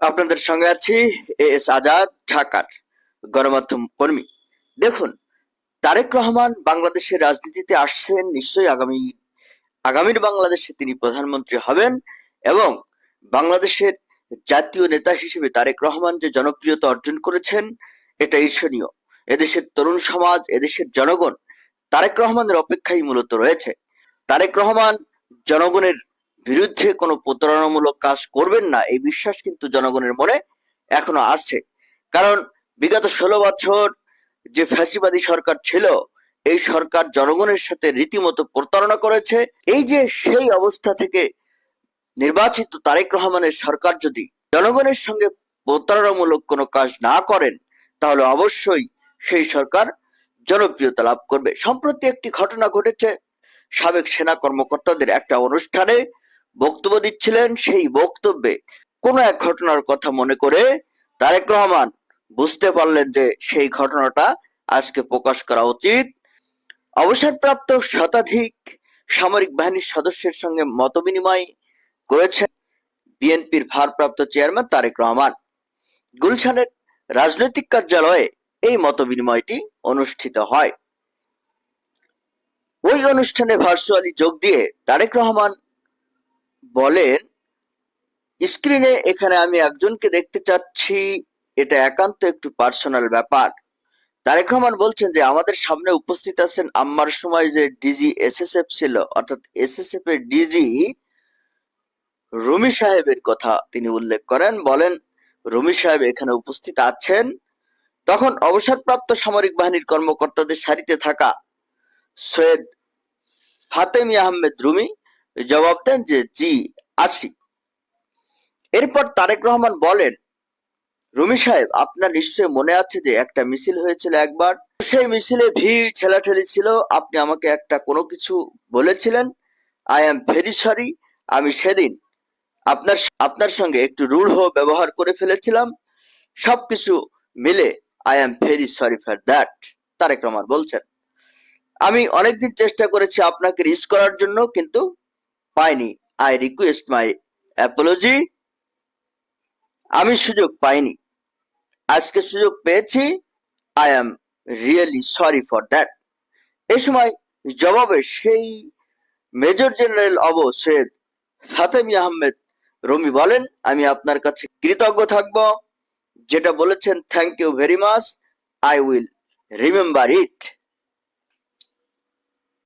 আপনাদের সঙ্গে আছি, এ এস আজাদ, ঢাকার গণমাধ্যম কর্মী। দেখুন, তারেক রহমান বাংলাদেশের রাজনীতিতে আসছেন, নিশ্চয়ই আগামী, আগামীর বাংলাদেশে তিনি প্রধানমন্ত্রী হবেন এবং বাংলাদেশের জাতীয় নেতা হিসেবে তারেক রহমান যে জনপ্রিয়তা অর্জন করেছেন, এটা ঈর্ষণীয়। এদেশের তরুণ সমাজ, এদেশের জনগণ তারেক রহমানের অপেক্ষায় মূলত রয়েছে। তারেক রহমান জনগণের বিরুদ্ধে কোনো প্রতারণামূলক কাজ করবেন না, এই বিশ্বাস কিন্তু জনগণের মনে এখনও আছে কারণ বিগত ষোলো বছর যে ফ্যাসিবাদী সরকার ছিল, এই সরকার জনগণের সাথে রীতিমতো প্রতারণা করেছে। এই যে সেই অবস্থা থেকে নির্বাচিত তারেক রহমানের সরকার যদি জনগণের সঙ্গে প্রতারণামূলক কোনো কাজ না করেন, তাহলে অবশ্যই সেই সরকার জনপ্রিয়তা লাভ করবে। সম্প্রতি একটি ঘটনা ঘটেছে, সাবেক সেনা কর্মকর্তাদের একটা অনুষ্ঠানে বক্তব্য দিচ্ছিলেন সেই বক্তব্যে কোনো এক ঘটনার কথা মনে করে তারেক রহমান বুঝতে পারলেন যে সেই ঘটনাটা আজকে প্রকাশ করা উচিত। অবসরপ্রাপ্ত শতাধিক সামরিক বাহিনীর সদস্যের সঙ্গে মতবিনিময় করেছেন বিএনপির ভারপ্রাপ্ত চেয়ারম্যান তারেক রহমান। গুলশানের রাজনৈতিক কার্যালয়ে এই মতবিনিময়টি অনুষ্ঠিত হয়। ওই অনুষ্ঠানে ভার্চুয়ালি যোগ দিয়ে তারেক রহমান বলেন, স্ক্রিনে এখানে আমি একজনকে দেখতে চাচ্ছি। এটা একান্ত একটু পার্সোনাল ব্যাপার। তারেক রহমান বলছেন যে, আমাদের সামনে উপস্থিত আছেন আম্মার সময় যে ডিজি এসএসএফ ছিল, অর্থাৎ এসএসএফ এর ডিজি রুমি সাহেবের কথা তিনি উল্লেখ করেন। বলেন, রুমি সাহেব এখানে উপস্থিত আছেন। তখন অবসরপ্রাপ্ত সামরিক বাহিনীর কর্মকর্তাদের সারিতে থাকা সৈয়দ ফাতেমি আহমেদ রুমি জবাব দেন যে জি, আছি। এরপর তারেক রহমান বলেন, রুমি সাহেব, আপনার নিশ্চয় মনে আছে যে একটা মিছিল হয়েছিল একবার? সেই মিছিলে ভিড়, ঠেলাঠেলি ছিল। আপনি আমাকে একটা কোনো কিছু বলেছিলেন? আই এম ভেরি সরি আমি সেদিন আপনার আপনার সঙ্গে একটু রূঢ় ব্যবহার করে ফেলেছিলাম। সবকিছু মিলে I am very sorry for that Tarique Rahman বলছেন। আমি অনেকদিন চেষ্টা করেছি আপনাকে রিচ করার জন্য, কিন্তু পাইনি। আই রিকোয়েস্ট মাই অ্যাপোলজি আমি সুযোগ পাইনি। আজকে সুযোগ পেয়েছি। I am really sorry for that এ সময় জবাবে সেই মেজর জেনারেল অব সৈয়দ ফাতেমি আহমেদ রমি বলেন, আমি আপনার কাছে কৃতজ্ঞ থাকব। যেটা বলেছেন thank you very much I will remember it